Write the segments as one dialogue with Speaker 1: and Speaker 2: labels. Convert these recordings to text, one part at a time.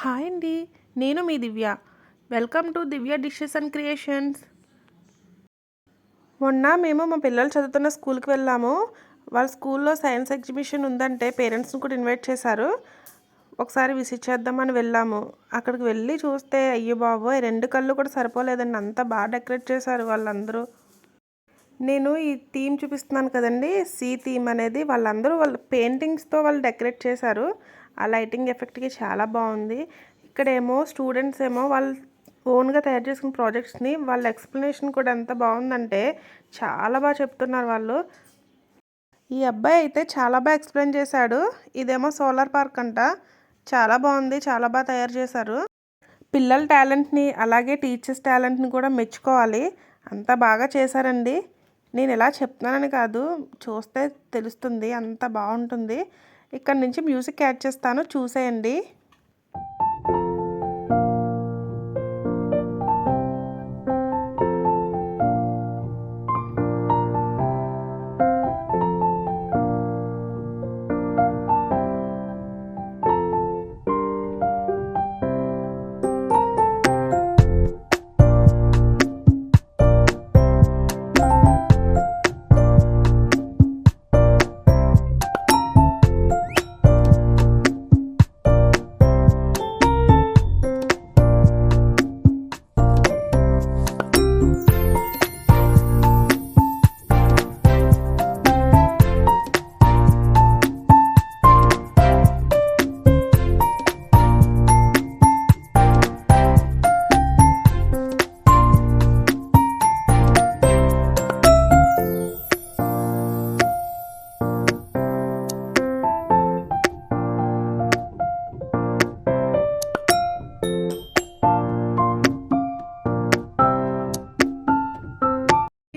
Speaker 1: Hi అండి నేను మీ Divya. Welcome to Divya dishes and creations. మొన్న మేము మా పిల్లలు చదువుతున్న స్కూల్కి వెళ్ళాము. వాళ్ళ స్కూల్లో సైన్స్ ఎగ్జిబిషన్ ఉందంటే పేరెంట్స్ని కూడా ఇన్వైట్ చేశారు. ఒకసారి విసిట్ చేద్దామని వెళ్ళాము. అక్కడికి వెళ్ళి చూస్తే అయ్యో బాబోయ్ రెండు కళ్ళు కూడా సరిపోలేదండి. అంత బాగా డెకరేట్ చేశారు వాళ్ళందరూ. నేను ఈ థీమ్ చూపిస్తున్నాను కదండి. సీ థీమ్ అనేది వాళ్ళందరూ వాళ్ళ పెయింటింగ్స్తో వాళ్ళు డెకరేట్ చేశారు. ఆ లైటింగ్ ఎఫెక్ట్కి చాలా బాగుంది. ఇక్కడేమో స్టూడెంట్స్ ఏమో వాళ్ళు ఓన్గా తయారు చేసుకున్న ప్రాజెక్ట్స్ని వాళ్ళ ఎక్స్ప్లెనేషన్ కూడా ఎంత బాగుందంటే చాలా బాగా చెప్తున్నారు వాళ్ళు. ఈ అబ్బాయి అయితే చాలా బాగా ఎక్స్ప్లెయిన్ చేశాడు. ఇదేమో సోలార్ పార్క్ అంట. చాలా బాగుంది చాలా బాగా తయారు చేశారు. పిల్లల టాలెంట్ని అలాగే టీచర్స్ టాలెంట్ని కూడా మెచ్చుకోవాలి. అంత బాగా చేశారండి. నేను ఇలా చెప్తున్నానని కాదు చూస్తే తెలుస్తుంది అంత బాగుంటుంది. ఇక్కడ నుంచి మ్యూజిక్ యాడ్ చేస్తాను. చూసేయండి.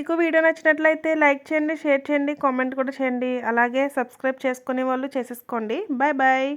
Speaker 1: మీకు వీడియో నచ్చినట్లయితే లైక్ చేయండి షేర్ చేయండి కామెంట్ కూడా చేయండి. అలాగే సబ్స్క్రైబ్ చేసుకునే వాళ్ళు చేసేసుకోండి. Bye bye.